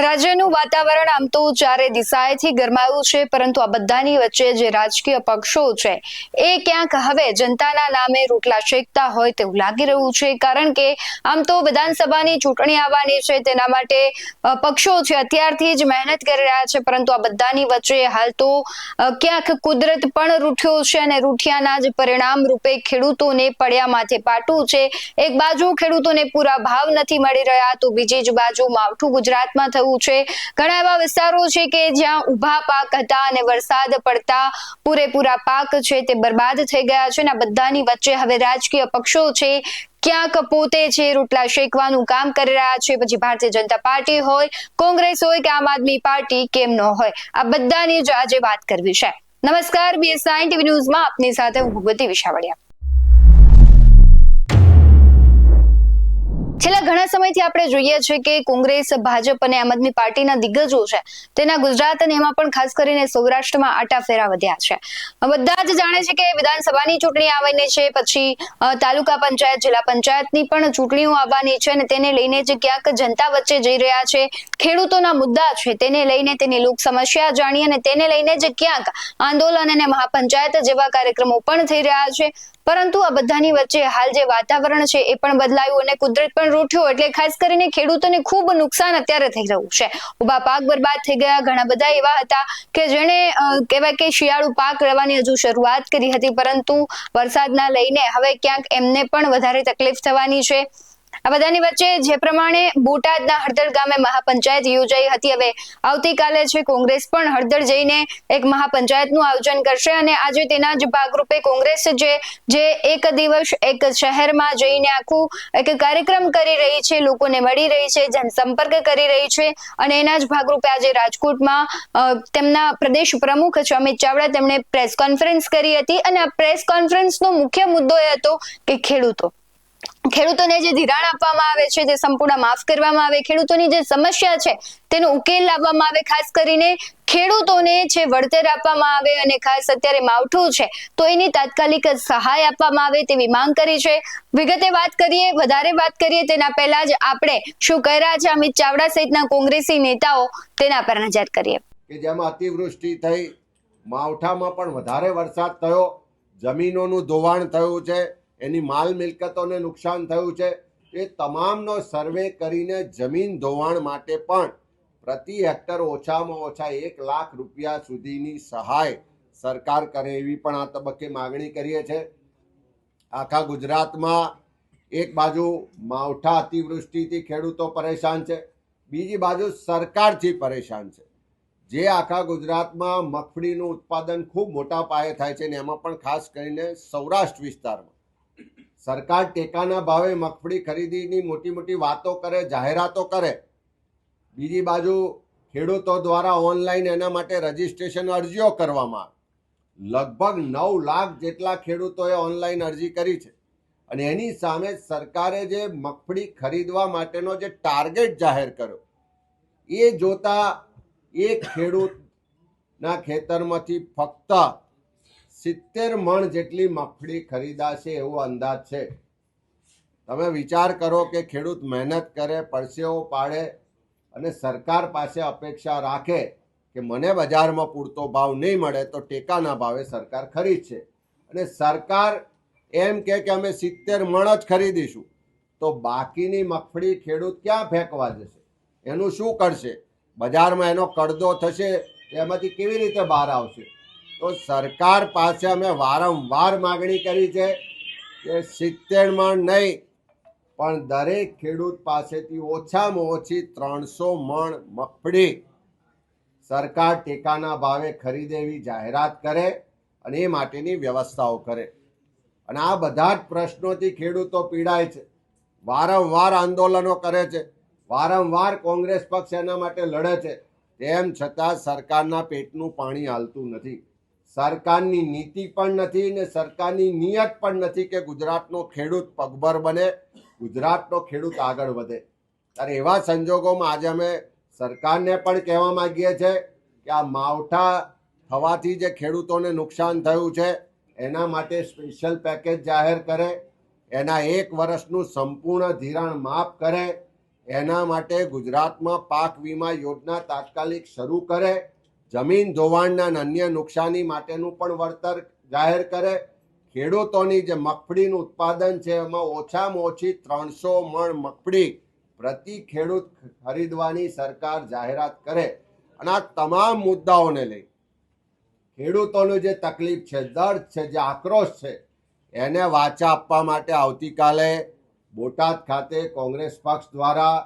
રાજ્યનું વાતાવરણ આમ તો ચારે દિશાએથી ગરમાયું છે, પરંતુ આ બધાની વચ્ચે જે રાજકીય પક્ષો છે, એ ક્યાંક હવે જનતાના નામે રોટલા શેકતા હોય તેવું લાગી રહ્યું છે. કારણ કે આમ તો વિધાનસભાની ચૂંટણી આવવાની છે, તેના માટે પક્ષો છે, અત્યારથી જ મહેનત કરી રહ્યા છે, પરંતુ આ બધાની વચ્ચે હાલ તો ક્યાંક કુદરત પણ રૂઠ્યો છે અને રૂઠિયાના જ પરિણામ રૂપે ખેડૂતોને પડ્યા માથે પાટું છે. એક બાજુ ખેડૂતોને પૂરા ભાવ નથી મળી રહ્યા, તો બીજી જ બાજુ માવઠું ગુજરાતમાં થયું છે. ઘણા એવા વિસ્તારો છે કે જ્યાં ઊભા પાક હતા અને વરસાદ પડતા પૂરેપૂરા પાક છે તે બરબાદ થઈ ગયા છે અને બધાની વચ્ચે હવે રાજકીય પક્ષો છે ક્યાંક પોતે છે રોટલા શેકવાનું કામ કરી રહ્યા છે. પછી ભારતીય જનતા પાર્ટી હોય, કોંગ્રેસ હોય કે આમ આદમી પાર્ટી કેમ ન હોય. આ બધાની જ આજે વાત કરવી છે. નમસ્કાર બીએસઆઈ ટીવી ન્યૂઝમાં આપની સાથે હું ભગવતી વિશાવડિયા. છેલ્લા ઘણા સમયથી આપણે જોઈએ છે કે કોંગ્રેસ, ભાજપ અને આમ આદમી પાર્ટીના દિગ્ગજો છે. તેના ગુજરાત અને એમાં પણ ખાસ કરીને સૌરાષ્ટ્રમાં આટા ફેરા વધ્યા છે. બધા જ જાણે છે કે વિધાનસભાની ચૂંટણી આવવાની છે, પછી તાલુકા પંચાયત, જિલ્લા પંચાયતની પણ ચૂંટણીઓ આવવાની છે અને તેને લઈને જે ક્યાંક જનતા વચ્ચે જઈ રહ્યા છે, ખેડૂતોના મુદ્દા છે, તેને લઈને તેની લોક સમસ્યા જાણી અને તેને લઈને જે ક્યાંક આંદોલન અને મહાપંચાયત જેવા કાર્યક્રમો પણ થઈ રહ્યા છે. પરંતુ આ બધાની વચ્ચે હાલ જે વાતાવરણ છે એ પણ બદલાયું અને કુદરત પણ રૂઠ્યો. એટલે ખાસ કરીને ખેડૂતોને ખૂબ નુકસાન અત્યારે થઈ રહ્યું છે. ઊભા પાક બરબાદ થઈ ગયા. ઘણા બધા એવા હતા કે જેણે કહેવાય કે શિયાળુ પાક લેવાની હજુ શરૂઆત કરી હતી. પરંતુ વરસાદના લઈને હવે ક્યાંક એમને પણ વધારે તકલીફ થવાની છે. આ બધાની વચ્ચે જે પ્રમાણે બોટાદના હળદર ગામે મહાપંચાયત યોજાઈ હતી. હવે આવતીકાલે છે કોંગ્રેસ પણ હળદર જઈને એક મહાપંચાયતનું આયોજન કરશે અને આજે તેના જ ભાગરૂપે કોંગ્રેસ જે જે એક દિવસ એક શહેરમાં જઈને આખું એક કાર્યક્રમ કરી રહી છે, લોકોને મળી રહી છે, જનસંપર્ક કરી રહી છે અને એના જ ભાગરૂપે આજે રાજકોટમાં તેમના પ્રદેશ પ્રમુખ છે અમિત ચાવડા તેમણે પ્રેસ કોન્ફરન્સ કરી હતી અને આ પ્રેસ કોન્ફરન્સનો મુખ્ય મુદ્દો એ હતો કે ખેડૂતો. ખેડૂતોને જે ધિરાણ આપવામાં આવે છે તે સંપૂર્ણ માફ કરવામાં આવે, ખેડૂતોની જે સમસ્યા છે, તેનો ઉકેલ લાવવામાં આવે. ખાસ કરીને ખેડૂતોને છે વળતર આપવામાં આવે અને ખાસ અત્યારે માવઠું છે, તો એની તાત્કાલિક સહાય આપવામાં આવે તેવી માંગ કરી છે. વિગતે વાત કરીએ, વધારે વાત કરીએ, તેના પહેલા જ આપણે શું કહી રહ્યા છે અમિત ચાવડા સહિતના કોંગ્રેસી નેતાઓ, તેના પર નજર કરીએ. કે જેમાં અતિવૃષ્ટિ થઈ, માવઠામાં પણ વધારે વરસાદ થયો, જમીનોનું ધોવાણ થયું છે એની માલ મિલકતોને નુકસાન થયું છે. એ તમામનો સર્વે કરીને જમીન ધોવાણ માટે પણ પ્રતિ હેક્ટર ઓછામાં ઓછા એક લાખ રૂપિયા સુધીની સહાય સરકાર કરે એવી પણ આ તબક્કે માગણી કરીએ છે. આખા ગુજરાતમાં એક બાજુ માવઠા અતિવૃષ્ટિથી ખેડૂતો પરેશાન છે, બીજી બાજુ સરકારથી પરેશાન છે. જે આખા ગુજરાતમાં મગફળીનું ઉત્પાદન ખૂબ મોટા પાયે થાય છે ને એમાં પણ ખાસ કરીને સૌરાષ્ટ્ર વિસ્તારમાં સરકાર ટેકાના ભાવે મગફળી ખરીદીની મોટી મોટી વાતો કરે, જાહેરાતો કરે. બીજી બાજુ ખેડૂતો દ્વારા ઓનલાઈન એના માટે રજીસ્ટ્રેશન અરજીઓ કરવામાં લગભગ નવ લાખ જેટલા ખેડૂતોએ ઓનલાઈન અરજી કરી છે. અને એની સામે સરકારે જે મગફળી ખરીદવા માટેનો જે ટાર્ગેટ જાહેર કર્યો, એ જોતા એક ખેડૂતના ખેતરમાંથી ફક્ત સિત્તેર મણ જેટલી મગફળી ખરીદાશે એવો અંદાજ છે. તમે વિચાર કરો કે ખેડૂત મહેનત કરે, પરસેવો પાડે અને સરકાર પાસે અપેક્ષા રાખે કે મને બજારમાં પૂરતો ભાવ નહીં મળે તો ટેકાના ભાવે સરકાર ખરીદશે. અને સરકાર એમ કે અમે સિત્તેર મણ જ ખરીદીશું. તો બાકીની મગફળી ખેડૂત ક્યાં ફેંકવા જશે? એનું શું કરશે? બજારમાં એનો કડદો થશે એમાંથી કેવી રીતે બહાર આવશે? તો સરકાર પાસે અમે વારંવાર માગણી કરી છે કે સિત્તેર મણ નહીં, પણ દરેક ખેડૂત પાસેથી ઓછામાં ઓછી ત્રણસો મણ મગફળી સરકાર ટેકાના ભાવે ખરીદે એવી જાહેરાત કરે અને એ માટેની વ્યવસ્થાઓ કરે. અને આ બધા જ પ્રશ્નોથી ખેડૂતો પીડાય છે. વારંવાર આંદોલનો કરે છે. વારંવાર કોંગ્રેસ પક્ષ એના માટે લડે છે. તેમ છતાં સરકારના પેટનું પાણી હાલતું નથી. સરકારની નીતિ પણ નથી ને સરકારની નિયત પણ નથી કે ગુજરાતનો ખેડૂત પગભર બને, ગુજરાતનો ખેડૂત આગળ વધે. ત્યારે એવા સંજોગોમાં આજે અમે સરકારને પણ કહેવા માંગીએ છીએ કે આ માવઠા થવાથી જે ખેડૂતોને નુકસાન થયું છે, એના માટે સ્પેશિયલ પેકેજ જાહેર કરે, એના એક વર્ષનું સંપૂર્ણ ધિરાણ માફ કરે, એના માટે ગુજરાતમાં પાક વીમા યોજના તાત્કાલિક શરૂ કરે જમીન ધોવાણના અન્ય નુકસાની માટેનું પણ વળતર જાહેર કરે. ખેડૂતોની જે મગફળીનું ઉત્પાદન છે, એમાં ઓછામાં ઓછી ત્રણસો મણ મગફળી પ્રતિ ખેડૂત ખરીદવાની સરકાર જાહેરાત કરે. અને આ તમામ મુદ્દાઓને લઈ ખેડૂતોનું જે તકલીફ છે, દર્દ છે, જે આક્રોશ છે, એને વાચા આપવા માટે આવતીકાલે બોટાદ ખાતે કોંગ્રેસ પક્ષ દ્વારા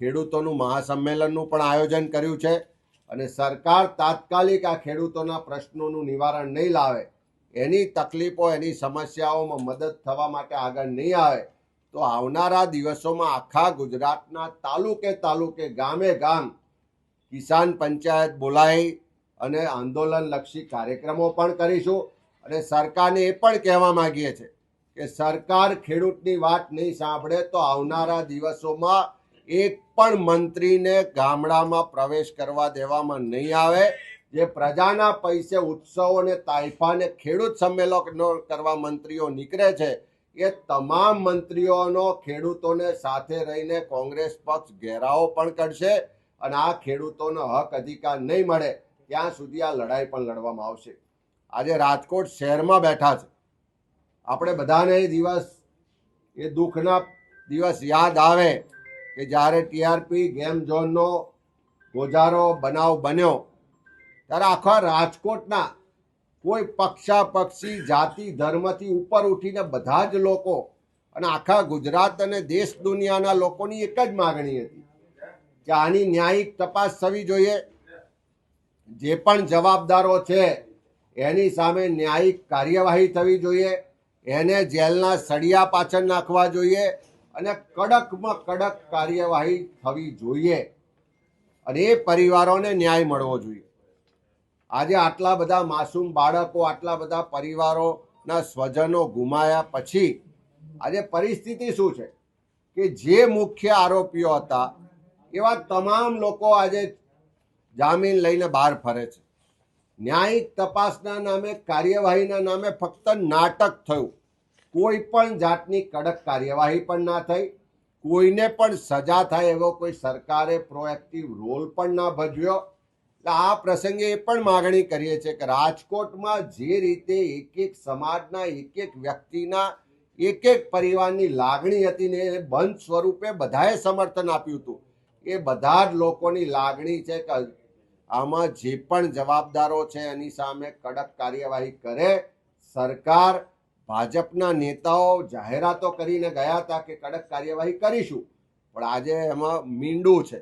ખેડૂતોનું મહાસંમેલનનું પણ આયોજન કર્યું છે. અને સરકાર તાત્કાલિક આ ખેડૂતોના પ્રશ્નોનું નિવારણ નહીં લાવે, એની તકલીફો, એની સમસ્યાઓમાં મદદ થવા માટે આગળ નહીં આવે, તો આવનારા દિવસોમાં આખા ગુજરાતના તાલુકે તાલુકે, ગામે ગામ કિસાન પંચાયત બોલાવી અને આંદોલનલક્ષી કાર્યક્રમો પણ કરીશું. અને સરકારને એ પણ કહેવા માંગીએ છીએ કે સરકાર ખેડૂતની વાત નહીં સાંભળે તો આવનારા દિવસોમાં એક પણ મંત્રીને ગામડામાં પ્રવેશ કરવા દેવામાં નહીં આવે. જે પ્રજાના પૈસે ઉત્સવો અને તાઇફાને ખેડૂત સંમેલનો કરવા મંત્રીઓ નીકળે છે, એ તમામ મંત્રીઓનો ખેડૂતોને સાથે રહીને કોંગ્રેસ પક્ષ ઘેરાવો પણ કરશે અને આ ખેડૂતોનો હક અધિકાર નહીં મળે, ત્યાં સુધી આ લડાઈ પણ લડવામાં આવશે. આજે રાજકોટ શહેરમાં બેઠા છે. આપણે બધાને એ દિવસ, એ દુઃખના દિવસ યાદ આવે. કે જ્યારે ટીઆરપી ગેમ ઝોનનો ગોજારો બનાવ બન્યો, ત્યારે આખા રાજકોટના કોઈ પક્ષાપક્ષી, જાતિ, ધર્મથી ઉપર ઉઠીને બધા જ લોકો અને આખા ગુજરાત અને દેશ દુનિયાના લોકોની એક જ માગણી હતી કે આની ન્યાયિક તપાસ થવી જોઈએ. જે પણ જવાબદારો છે, એની સામે ન્યાયિક કાર્યવાહી થવી જોઈએ. એને જેલના સળિયા પાછળ નાખવા જોઈએ. અને કડકમાં કડક કાર્યવાહી થવી જોઈએ અને એ પરિવારોને ન્યાય મળવો જોઈએ. આજે આટલા બધા માસૂમ બાળકો, આટલા બધા પરિવારોના સ્વજનો ગુમાયા પછી આજે પરિસ્થિતિ શું છે? કે જે મુખ્ય આરોપીઓ હતા, એવા તમામ લોકો આજે જામીન લઈને બહાર ફરે છે. ન્યાયિક તપાસના નામે, કાર્યવાહીના નામે ફક્ત નાટક થયું. કોઈ પણ જાતની કડક કાર્યવાહી પણ ના થઈ, કોઈને પણ સજા થાય એવો કોઈ સરકારે પ્રોએક્ટિવ રોલ પણ ના ભજવ્યો. એટલે આ પ્રસંગે એ પણ માગણી કરીએ છીએ કે રાજકોટમાં જે રીતે એક એક સમાજના એક એક વ્યક્તિના એક એક પરિવારની લાગણી હતી ને એ બંધ સ્વરૂપે બધાએ સમર્થન આપ્યું હતું. એ બધા જ લોકોની લાગણી છે કે આમાં જે પણ જવાબદારો છે એની સામે કડક કાર્યવાહી કરે સરકાર ભાજપના નેતાઓ જાહેરાતો કરીને ગયા હતા કે કડક કાર્યવાહી કરીશું. પણ આજે એમાં મીંડું છે.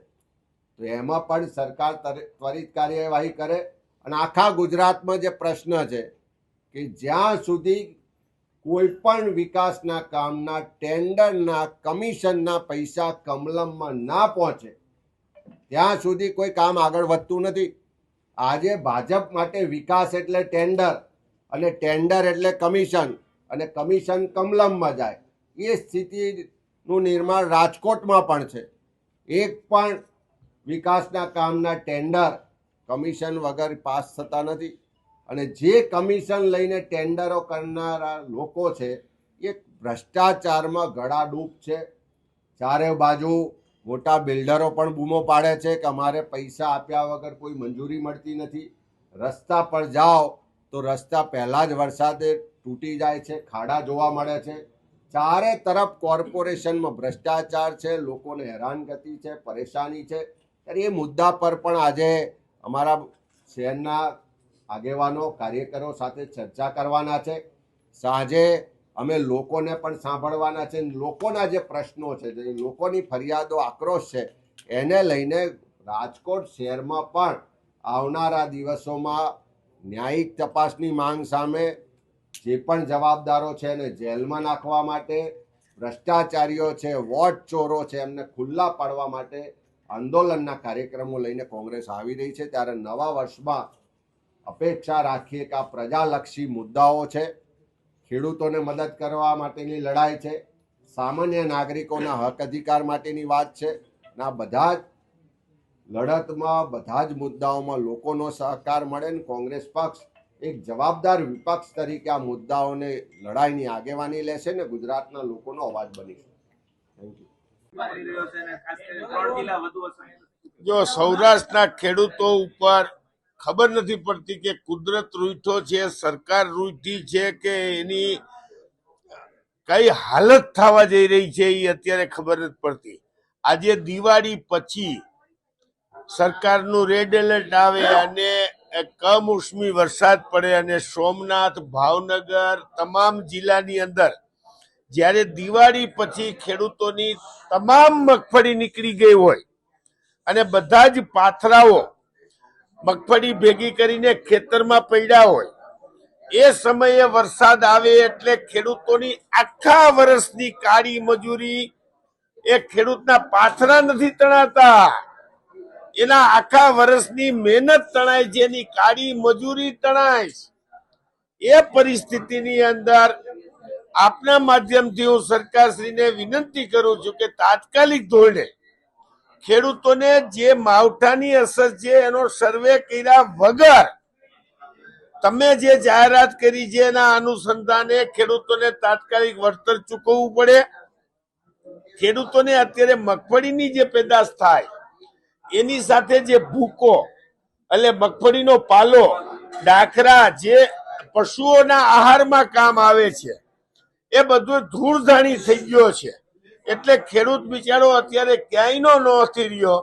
તો એમાં પણ સરકાર ત્વરિત કાર્યવાહી કરે. અને આખા ગુજરાતમાં જે પ્રશ્ન છે કે જ્યાં સુધી કોઈ પણ વિકાસના કામના, ટેન્ડરના, કમિશનના પૈસા કમલમમાં ના પહોંચે, ત્યાં સુધી કોઈ કામ આગળ વધતું નથી. આજે ભાજપ માટે વિકાસ એટલે ટેન્ડર. અને ટેન્ડર એટલે કમિશન. અને કમિશન કમલમમાં જાય. એ સ્થિતિનું નિર્માણ રાજકોટમાં પણ છે. એક પણ વિકાસના કામના ટેન્ડર કમિશન વગર પાસ થતા નથી. અને જે કમિશન લઈને ટેન્ડરો કરનારા લોકો છે, એ ભ્રષ્ટાચારમાં ગળાડૂબ છે. ચારે બાજુ મોટા બિલ્ડરો પણ બૂમો પાડે છે કે અમારે પૈસા આપ્યા વગર કોઈ મંજૂરી મળતી નથી. રસ્તા પર જાઓ તો રસ્તા પહેલાં જ વરસાદે તૂટી જાય છે, ખાડા જોવા મળે છે. ચારે તરફ કોર્પોરેશનમાં ભ્રષ્ટાચાર છે, લોકોને હેરાનગતિ છે, પરેશાની છે. ત્યારે એ મુદ્દા પર પણ આજે અમારા શહેરના આગેવાનો, કાર્યકરો સાથે ચર્ચા કરવાના છે. સાંજે અમે લોકોને પણ સાંભળવાના છે. લોકોના જે પ્રશ્નો છે, જે લોકોની ફરિયાદો આક્રોશ છે, એને લઈને રાજકોટ શહેરમાં પણ આવનારા દિવસોમાં ન્યાયિક તપાસની માંગ સામે જે પણ જવાબદારો છે એને જેલમાં નાખવા માટે, ભ્રષ્ટાચારીઓ છે, વોટ ચોરો છે, એમને ખુલ્લા પાડવા માટે આંદોલનના કાર્યક્રમો લઈને કોંગ્રેસ આવી રહી છે. ત્યારે નવા વર્ષમાં અપેક્ષા રાખીએ કે આ પ્રજાલક્ષી મુદ્દાઓ છે, ખેડૂતોને મદદ કરવા માટેની લડાઈ છે, સામાન્ય નાગરિકોના હક અધિકાર માટેની વાત છે. આ બધા જ લડતમાં, બધા જ મુદ્દાઓમાં લોકોનો સહકાર મળે ને કોંગ્રેસ પક્ષ એક જવાબદાર વિપક્ષ તરીકે આ મુદ્દાઓને લડાઈની આગેવાની લેશે ને ગુજરાતના લોકોનો અવાજ બનીશે થેન્ક જો સૌરાષ્ટ્રના ખેડૂતો ઉપર ખબર નથી પડતી કે કુદરત રૂઠો છે, સરકાર રૂઠી છે કે એની કઈ હાલત થવા જઈ રહી છે એ અત્યારે ખબર નથી પડતી. આજે દિવાળી પછી સરકારનું રેડ એલર્ટ આવે અને કમોસમી વરસાદ પડે અને સોમનાથ, ભાવનગર તમામ જિલ્લાની અંદર જ્યારે દિવાળી પછી ખેડૂતોની તમામ મગફળી નીકળી ગઈ હોય અને બધા જ પાથરાઓ મગફળી ભેગી કરીને ખેતરમાં પડ્યા હોય, એ સમયે વરસાદ આવે એટલે ખેડૂતોની આખા વર્ષની કાળી મજૂરી એ ખેડૂતના પાથરા નથી તણાતા. એના આખા વર્ષની મહેનત તણાય છે, એની કાળી મજૂરી તણાય એ પરિસ્થિતિની અંદર આપના માધ્યમથી હું સરકારશ્રીને વિનંતી કરું છું કે તાત્કાલિક ધોરણે ખેડૂતોને જે માવઠાની અસર છે, એનો સર્વે કર્યા વગર તમે જે જાહેરાત કરી છે, એના અનુસંધાને ખેડૂતોને તાત્કાલિક વળતર ચૂકવવું પડે. ખેડૂતોને અત્યારે મગફળીની જે પેદાશ થાય એની સાથે જે ભૂકો એટલે મગફળીનો પાલો ડાખરા જે પશુઓના આહારમાં કામ આવે છે, એ બધું ધૂળધાણી થઈ ગયો છે. એટલે ખેડૂત બિચારો અત્યારે ક્યાંયનો નથી રહ્યો.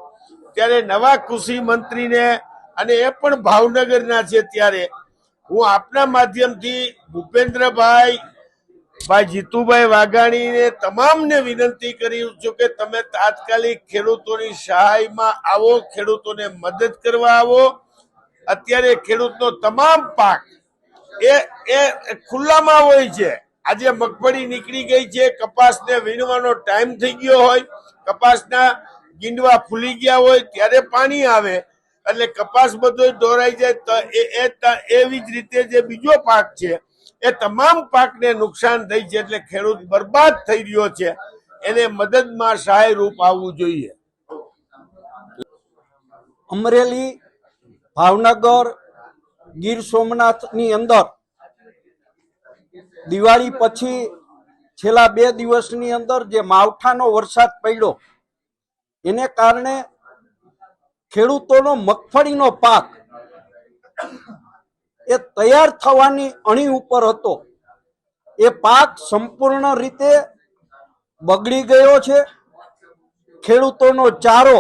ત્યારે નવા કૃષિ મંત્રીને અને એ પણ ભાવનગરના છે ત્યારે હું આપના માધ્યમથી ભૂપેન્દ્રભાઈ ભાઈ જીતુભાઈ વાઘાણીને તમામને વિનંતી કરી છું કે તમે તાત્કાલિક ખેડૂતોની સહાયમાં આવો, ખેડૂતોને મદદ કરવા આવો. અત્યારે ખેડૂતનો તમામ પાક એ એ ખુલ્લામાં હોય છે. આજે મગફળી નીકળી ગઈ છે, કપાસને વીણવાનો ટાઈમ થઈ ગયો હોય, કપાસના ગીંડવા ફૂલી ગયા હોય, ત્યારે પાણી આવે. એટલે કપાસ બધો ઢોરાઈ જાય, તો એ એવી જ રીતે જે બીજો પાક છે એ તમામ પાકને નુકસાન થઈ છે એટલે ખેડૂત બરબાદ થઈ રહ્યો છે. એને મદદમાં સહાય રૂપ આવવું જોઈએ. અમરેલી, ભાવનગર, ગીર સોમનાથની અંદર દિવાળી પછી છેલ્લા બે દિવસની અંદર જે માવઠાનો વરસાદ પડ્યો, એને કારણે ખેડૂતોનો મગફળીનો પાક એ તૈયાર થવાની અણી ઉપર હતો. એ પાક સંપૂર્ણ રીતે બગડી ગયો છે. ખેડૂતોનો ચારો,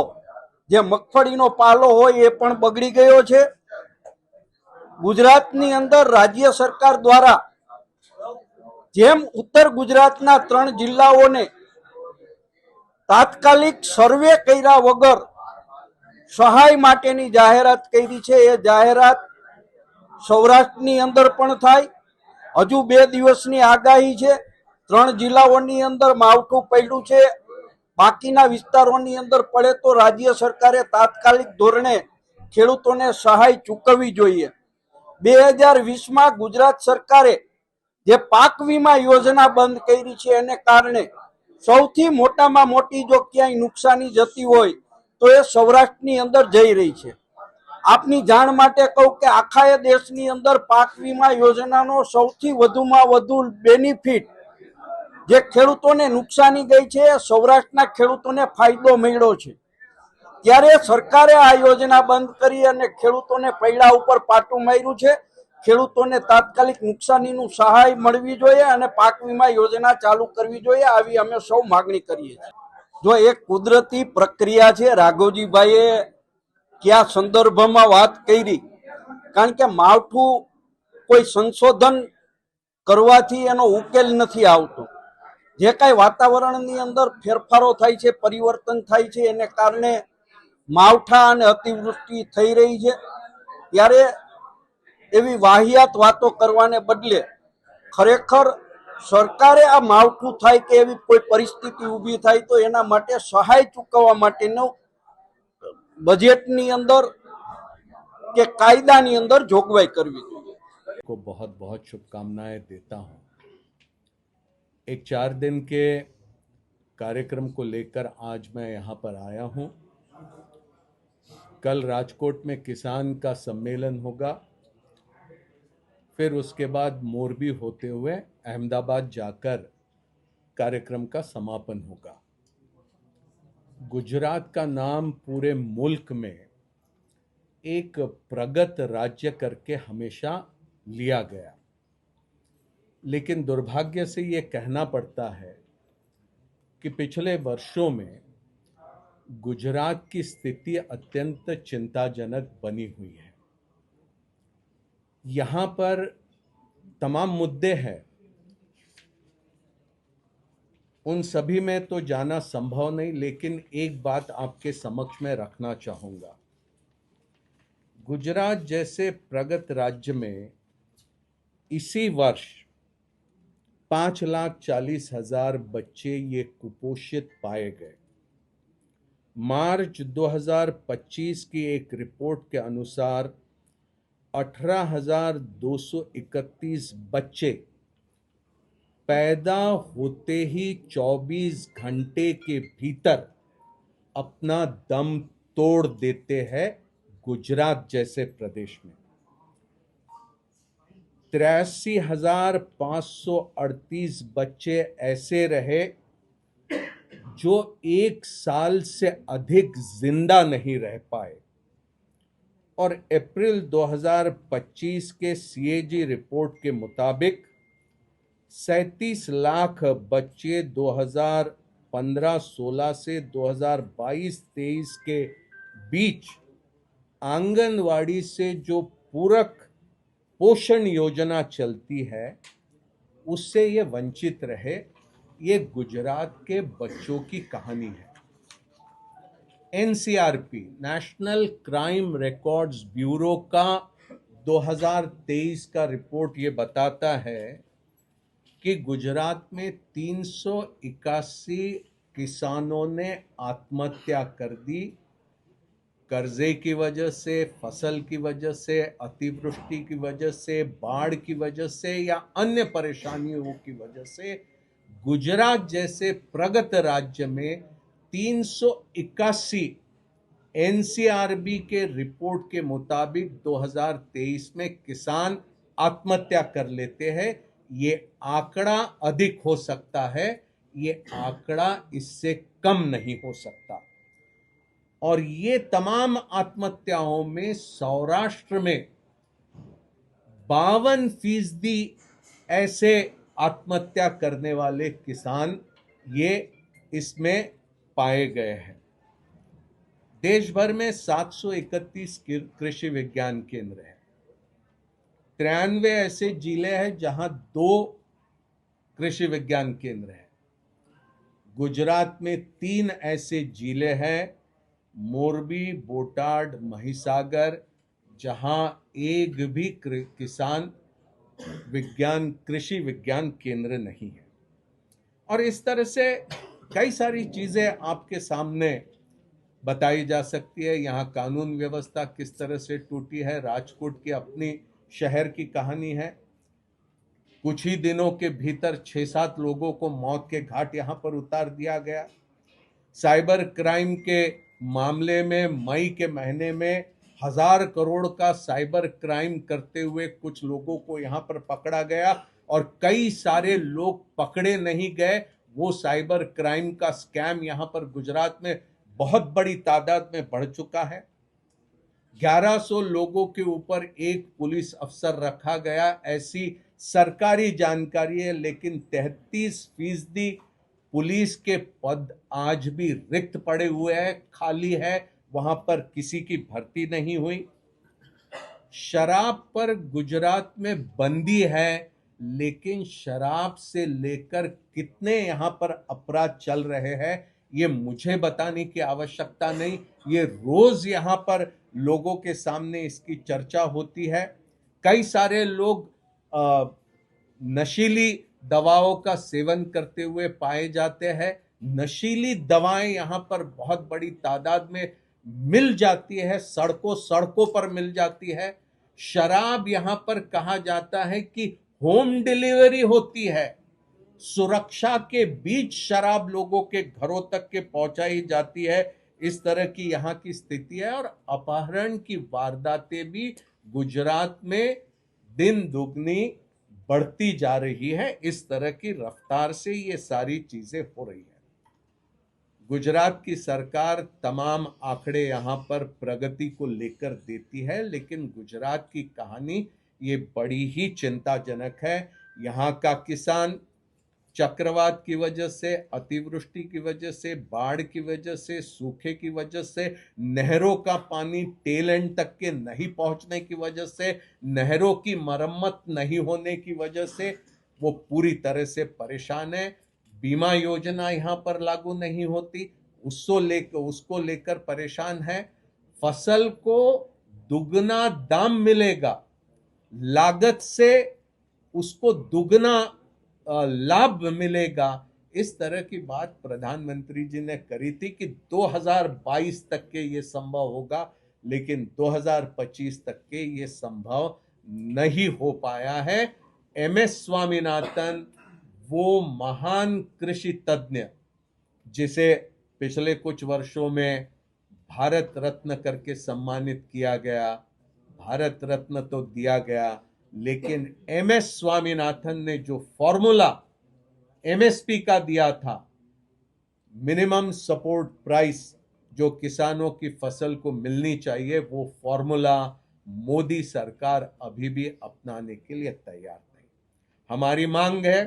જે મગફળીનો પાલો હોય એ પણ બગડી ગયો છે. ગુજરાતની અંદર રાજ્ય સરકાર દ્વારા જેમ ઉત્તર ગુજરાતના ત્રણ જિલ્લાઓને તાત્કાલિક સર્વે કર્યા વગર સહાય માટેની જાહેરાત કરી છે, એ જાહેરાત સૌરાષ્ટ્રની અંદર પણ થાય. હજુ બે દિવસની આગાહી છે. ત્રણ જિલ્લાઓની અંદર માવઠું પડ્યું છે. બાકીના વિસ્તારોની અંદર પડે તો રાજ્ય સરકારે તાત્કાલિક ધોરણે ખેડૂતોને સહાય ચૂકવવી જોઈએ. બે હજાર વીસમાં ગુજરાત સરકારે જે પાક વીમા યોજના બંધ કરી છે એને કારણે સૌથી મોટામાં મોટી જો ક્યાંય નુકસાની જતી હોય તો એ સૌરાષ્ટ્રની અંદર જઈ રહી છે. આપની જાણ માટે કહું કે આખા એ દેશની અંદર પાક વીમા યોજનાનો સૌથી વધુમાં વધુ બેનિફિટ જે ખેડૂતોને નુકસાની ગઈ છે, સૌરાષ્ટ્રના ખેડૂતોને ફાયદો મળ્યો છે. ત્યારે સરકારે આ યોજના બંધ કરી અને ખેડૂતોને પૈડા ઉપર પાટું માર્યું છે. ખેડૂતોને તાત્કાલિક નુકસાનીનું સહાય મળવી જોઈએ અને પાક વીમા યોજના ચાલુ કરવી જોઈએ આવી અમે સૌ માગણી કરીએ છીએ. જો એક કુદરતી પ્રક્રિયા છે, રાઘવજીભાઈએ કયા સંદર્ભમાં વાત કરી? કારણ કે માવઠું કોઈ સંશોધન કરવાથી એનો ઉકેલ નથી આવતો. જે કાંઈ વાતાવરણની અંદર ફેરફારો થાય છે, પરિવર્તન થાય છે, એને કારણે માવઠા અને અતિવૃષ્ટિ થઈ રહી છે. ત્યારે એવી વાહિયાત વાતો કરવાને બદલે ખરેખર સરકારે આ માવઠું થાય કે એવી કોઈ પરિસ્થિતિ ઊભી થાય તો એના માટે સહાય ચૂકવવા માટેનો બજેટની અંદર કે કાયદાની અંદર જોગવાઈ કરવી જોઈએ को बहुत बहुत शुभकामनाएं देता हूं एक चार दिन के कार्यक्रम को लेकर आज मैं यहाँ पर आया हूँ कल राजकोट में किसान का सम्मेलन होगा फिर उसके बाद मोरबी होते हुए अहमदाबाद जाकर कार्यक्रम का समापन होगा गुजरात का नाम पूरे मुल्क में एक प्रगत राज्य करके हमेशा लिया गया। लेकिन दुर्भाग्य से ये कहना पड़ता है कि पिछले वर्षों में गुजरात की स्थिति अत्यंत चिंताजनक बनी हुई है। यहाँ पर तमाम मुद्दे हैं। उन सभी में तो जाना संभव नहीं लेकिन एक बात आपके समक्ष में रखना चाहूँगा। गुजरात जैसे प्रगत राज्य में इसी वर्ष पाँच लाख चालीस हज़ार बच्चे ये कुपोषित पाए गए। मार्च 2025 की एक रिपोर्ट के अनुसार 18,231 बच्चे पैदा होते ही 24 घंटे के भीतर अपना दम तोड़ देते हैं गुजरात जैसे प्रदेश में। तिरासी हज़ार पाँच सौ अड़तीस बच्चे ऐसे रहे जो एक साल से अधिक ज़िंदा नहीं रह पाए। और अप्रैल 2025 के सीएजी रिपोर्ट के मुताबिक सैतीस लाख बच्चे 2015-16 से 2022-23 के बीच आंगनवाड़ी से जो पूरक पोषण योजना चलती है, उससे ये वंचित रहे। ये गुजरात के बच्चों की कहानी है। NCRP, national crime records bureau का 2023 का रिपोर्ट ये बताता है कि गुजरात में 381 किसानों ने आत्महत्या कर दी। कर्जे की वजह से, फ़सल की वजह से, अतिवृष्टि की वजह से, बाढ़ की वजह से या अन्य परेशानियों की वजह से गुजरात जैसे प्रगत राज्य में 381 एनसीआरबी के रिपोर्ट के मुताबिक 2023 में किसान आत्महत्या कर लेते हैं। ये आंकड़ा अधिक हो सकता है, ये आंकड़ा इससे कम नहीं हो सकता। और ये तमाम आत्महत्याओं में सौराष्ट्र में बावन फ़ीसदी ऐसे आत्महत्या करने वाले किसान ये इसमें पाए गए हैं। देश भर में 731 कृ- कृषि विज्ञान केंद्र हैं। तिरानवे ऐसे ज़िले हैं जहाँ दो कृषि विज्ञान केंद्र हैं। गुजरात में तीन ऐसे ज़िले हैं, मोरबी, बोटाड, महिसागर, जहाँ एक भी किसान विज्ञान, कृषि विज्ञान केंद्र नहीं है। और इस तरह से कई सारी चीज़ें आपके सामने बताई जा सकती है। यहाँ कानून व्यवस्था किस तरह से टूटी है, राजकोट की अपनी शहर की कहानी है। कुछ ही दिनों के भीतर छह सात लोगों को मौत के घाट यहाँ पर उतार दिया गया। साइबर क्राइम के मामले में मई के महीने में हज़ार करोड़ का साइबर क्राइम करते हुए कुछ लोगों को यहाँ पर पकड़ा गया और कई सारे लोग पकड़े नहीं गए। वो साइबर क्राइम का स्कैम यहाँ पर गुजरात में बहुत बड़ी तादाद में बढ़ चुका है। 1100 लोगों के ऊपर एक पुलिस अफसर रखा गया। ऐसी सरकारी जानकारी है, लेकिन 33 फ़ीसदी पुलिस के पद आज भी रिक्त पड़े हुए हैं, खाली है, वहाँ पर किसी की भर्ती नहीं हुई। शराब पर गुजरात में बंदी है, लेकिन शराब से लेकर कितने यहाँ पर अपराध चल रहे हैं ये मुझे बताने की आवश्यकता नहीं, ये रोज यहाँ पर लोगों के सामने इसकी चर्चा होती है। कई सारे लोग नशीली दवाओं का सेवन करते हुए पाए जाते हैं। नशीली दवाएँ यहाँ पर बहुत बड़ी तादाद में मिल जाती है, सड़कों सड़कों पर मिल जाती है। शराब यहाँ पर कहा जाता है कि होम डिलीवरी होती है। सुरक्षा के बीच शराब लोगों के घरों तक के पहुंचाई जाती है। इस तरह की यहाँ की स्थिति है और अपहरण की वारदातें भी गुजरात में दिन दुगनी बढ़ती जा रही है। इस तरह की रफ्तार से ये सारी चीज़ें हो रही है। गुजरात की सरकार तमाम आंकड़े यहाँ पर प्रगति को लेकर देती है, लेकिन गुजरात की कहानी ये बड़ी ही चिंताजनक है। यहाँ का किसान चक्रवात की वजह से, अतिवृष्टि की वजह से, बाढ़ की वजह से, सूखे की वजह से, नहरों का पानी टेल एंड तक के नहीं पहुँचने की वजह से, नहरों की मरम्मत नहीं होने की वजह से वो पूरी तरह से परेशान है। बीमा योजना यहाँ पर लागू नहीं होती, उसको लेकर उसको लेकर परेशान है। फ़सल को दुगना दाम मिलेगा, लागत से उसको दुगना लाभ मिलेगा। इस तरह की बात प्रधानमंत्री जी ने करी थी कि 2022 तक के ये संभव होगा, लेकिन 2025 तक के ये संभव नहीं हो पाया है। एम एस स्वामीनाथन, वो महान कृषि तज्ञ, जिसे पिछले कुछ वर्षों में भारत रत्न करके सम्मानित किया गया। भारत रत्न तो दिया गया लेकिन एम एस स्वामीनाथन ने जो फॉर्मूला एमएसपी का दिया था, मिनिमम सपोर्ट प्राइस जो किसानों की फ़सल को मिलनी चाहिए, वो फॉर्मूला मोदी सरकार अभी भी अपनाने के लिए तैयार नहीं। हमारी मांग है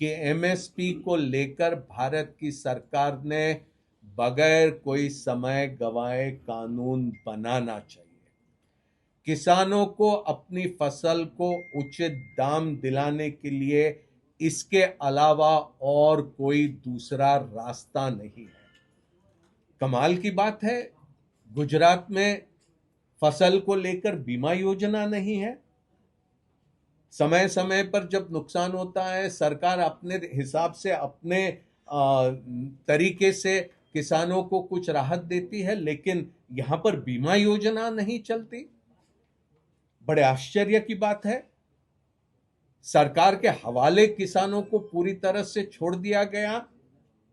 कि एमएसपी को लेकर भारत की सरकार ने बगैर कोई समय गवाए कानून बनाना चाहिए। किसानों को अपनी फ़सल को उचित दाम दिलाने के लिए इसके अलावा और कोई दूसरा रास्ता नहीं है। कमाल की बात है, गुजरात में फ़सल को लेकर बीमा योजना नहीं है। समय समय पर जब नुकसान होता है, सरकार अपने हिसाब से अपने तरीके से किसानों को कुछ राहत देती है, लेकिन यहाँ पर बीमा योजना नहीं चलती। बड़े आश्चर्य की बात है। सरकार के हवाले किसानों को पूरी तरह से छोड़ दिया गया।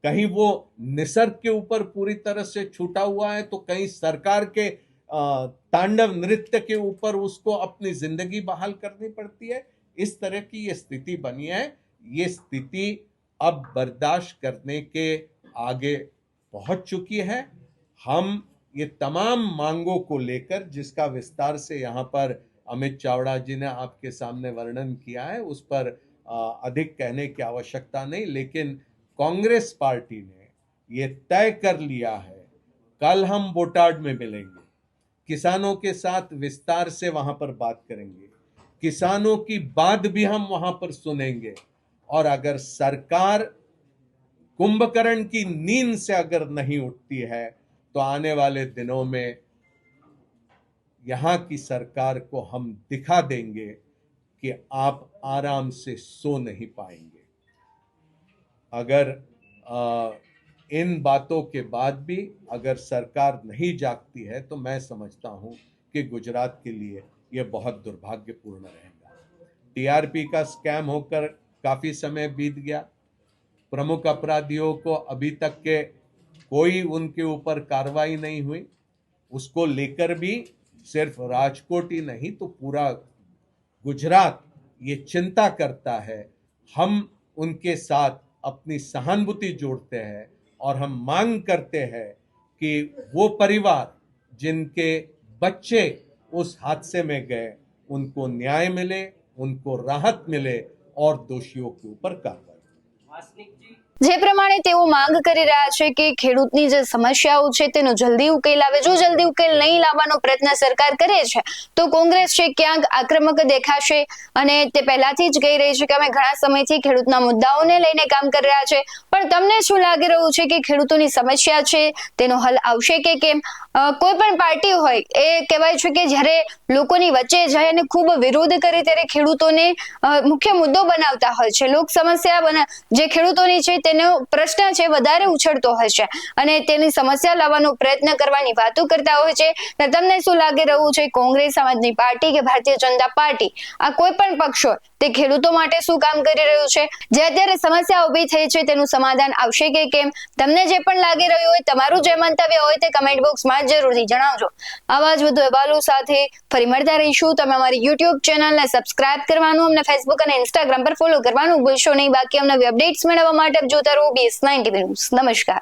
कहीं वो निसर्ग के ऊपर पूरी तरह से छूटा हुआ है तो कहीं सरकार के तांडव नृत्य के ऊपर उसको अपनी ज़िंदगी बहाल करनी पड़ती है। इस तरह की ये स्थिति बनी है। ये स्थिति अब बर्दाश्त करने के आगे पहुँच चुकी है। हम ये तमाम मांगों को लेकर जिसका विस्तार से यहाँ पर अमित चावड़ा जी ने आपके सामने वर्णन किया है, उस पर अधिक कहने की आवश्यकता नहीं, लेकिन कांग्रेस पार्टी ने ये तय कर लिया है, कल हम बोटाड में मिलेंगे। किसानों के साथ विस्तार से वहाँ पर बात करेंगे। किसानों की बात भी हम वहाँ पर सुनेंगे। और अगर सरकार कुंभकर्ण की नींद से अगर नहीं उठती है तो आने वाले दिनों में यहाँ की सरकार को हम दिखा देंगे कि आप आराम से सो नहीं पाएँगे। अगर आ, इन बातों के बाद भी अगर सरकार नहीं जागती है तो मैं समझता हूँ कि गुजरात के लिए यह बहुत दुर्भाग्यपूर्ण रहेगा। टीआरपी का स्कैम होकर काफ़ी समय बीत गया। प्रमुख अपराधियों को अभी तक के कोई उनके ऊपर कार्रवाई नहीं हुई। उसको लेकर भी सिर्फ़ राजकोट ही नहीं तो पूरा गुजरात ये चिंता करता है। हम उनके साथ अपनी सहानुभूति जोड़ते हैं और हम मांग करते हैं कि वो परिवार जिनके बच्चे उस हादसे में गए, उनको न्याय मिले, उनको राहत मिले और दोषियों के ऊपर कार्रवाई। જે પ્રમાણે તેઓ માંગ કરી રહ્યા છે કે ખેડૂતની જે સમસ્યાઓ છે તેનો જલ્દી ઉકેલ આવે. જો જલ્દી ઉકેલ નહીં લાવવાનો પ્રયત્ન સરકાર કરે છે, તો કોંગ્રેસ છે ક્યાંક આક્રમક દેખાશે. અને તે પહેલાથી જ કહી રહી છે કે અમે ઘણા સમયથી ખેડૂતના મુદ્દાઓને લઈને કામ કરી રહ્યા છે. પણ તમને શું લાગી રહ્યું છે કે ખેડૂતોની સમસ્યા છે? તેનો હલ આવશે કે કેમ? કોઈ પણ પાર્ટી હોય એ કહેવાય છે કે જ્યારે લોકોની વચ્ચે જાય અને ખૂબ વિરોધ કરે ત્યારે ખેડૂતોને મુખ્ય મુદ્દો બનાવતા હોય છે. લોક સમસ્યા જે ખેડૂતોની છે તેનો પ્રશ્ન છે વધારે ઉછળતો છે અને તેની સમસ્યા લાવવાનો પ્રયત્ન કરવાની વાતો કરતા હોય છે. તમને શું લાગી રહ્યું છે? કોંગ્રેસ સમાજની પાર્ટી કે ભારતીય જનતા પાર્ટી? આ કોઈ પણ પક્ષ હોય તે ખેડૂતો માટે શું કામ કરી રહ્યું છે? જે અત્યારે સમસ્યા ઊભી થઈ છે તેનું સમાધાન આવશે કે કેમ? તમને જે પણ લાગી રહ્યું હોય, તમારું જે મંતવ્ય હોય તે કમેન્ટ બોક્સમાં જરૂરથી જણાવજો. આવા જ વધુ અહેવાલો સાથે ફરી મળતા રહીશું. તમે અમારી યુટ્યુબ ચેનલને સબસ્ક્રાઇબ કરવાનું, અમને ફેસબુક અને ઇન્સ્ટાગ્રામ પર ફોલો કરવાનું ભૂલશો નહીં. બાકી અમને અપડેટ્સ મેળવવા માટે જોતા રહો. બીએસ નાઇન્ટી ન્યૂઝ નમસ્કાર.